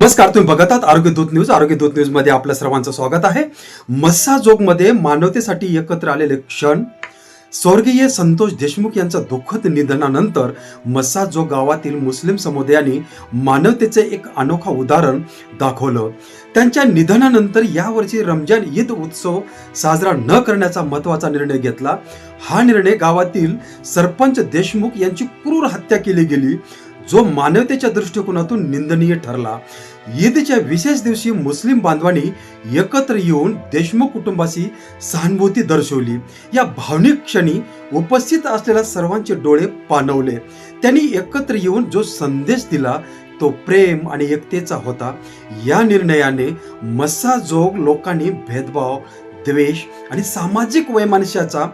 नमस्कार तुम्ही बघत आहात आरोग्य दूत न्यूज. आरोग्य दूत न्यूजमध्ये आपल्या सर्वांचं स्वागत आहे. मस्साजोगमध्ये मानवतेसाठी एकत्र आलेले क्षण. स्वर्गीय संतोष देशमुख यांचा दुःखद निधनानंतर मस्साजोग गावातील मुस्लिम समुदायाने मानवतेचे एक अनोखा उदाहरण दाखवलं. त्यांच्या निधनानंतर यावर्षी रमजान ईद उत्सव साजरा न करण्याचा महत्त्वाचा निर्णय घेतला. हा निर्णय गावातील सरपंच देशमुख यांची क्रूर हत्या केली गेली. जो मानवतेच्या दृष्टिकोनातून निंदनीय ठरला. ईदच्या विशेष दिवशी मुस्लिम बांधवांनी एकत्र येऊन देशमुख कुटुंबाशी सहानुभूती दर्शवली. या भावनिक क्षणी उपस्थित असलेल्या सर्वांचे डोळे पाणवले त्यांनी एकत्र येऊन जो संदेश दिला तो प्रेम आणि एकतेचा होता. या निर्णयाने मस्साजोग लोकांनी भेदभाव द्वेष आणि सामाजिक वैमानस्याचा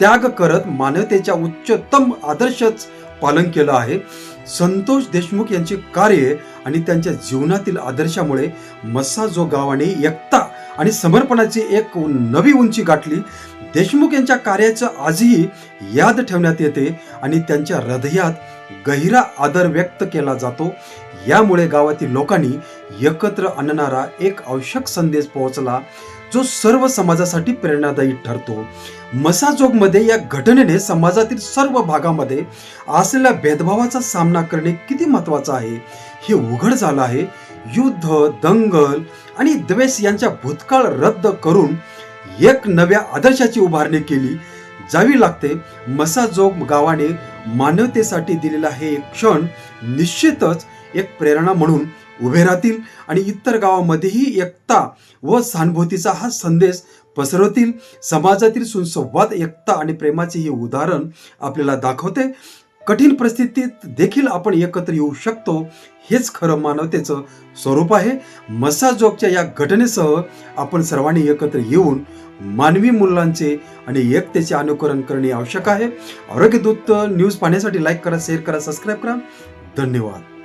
त्याग करत मानवतेच्या उच्चतम आदर्शच पालन केलं आहे. संतोष देशमुख यांचे कार्य आणि त्यांच्या जीवनातील आदर्शामुळे मस्साजो गावाने एकता आणि समर्पणाची एक नवी उंची गाठली देशमुख यांच्या कार्याचं आजही याद ठेवण्यात येते आणि त्यांच्या हृदयात गहिरा आदर व्यक्त केला जातो. यामुळे गावातील लोकांनी एकत्र आणणारा एक आवश्यक संदेश पोहोचला. जो सर्व समाजासाठी प्रेरणादायी ठरतो. मसाजोगमध्ये या घटनेने समाजातील सर्व भागामध्ये असलेल्या भेदभावाचा सामना करणे किती महत्वाचं आहे? हे उघड झालं आहे. युद्ध दंगल आणि द्वेष यांच्या भूतकाळ रद्द करून एक नव्या आदर्शाची उभारणी केली. जावी लागते. मसाजोग गावाने मानवतेसाठी दिलेला हे एक क्षण निश्चितच एक प्रेरणा म्हणून उभे राहतील आणि इतर गावामध्येही एकता व सहानुभूतीचा हा संदेश पसरवतील. समाजातील सुसंवाद एकता आणि प्रेमाचे हे उदाहरण आपल्याला दाखवते. कठीण परिस्थितीत देखील आपण एकत्र येऊ शकतो हेच खरं मानवतेचं स्वरूप आहे. मसाजोगच्या या घटनेसह आपण सर्वांनी एकत्र येऊन मानवी मूल्यांचे आणि एकतेचे अनुकरण करणे आवश्यक आहे. आरोग्यदूत न्यूज पाहण्यासाठी लाईक करा शेअर करा सबस्क्राईब करा. धन्यवाद.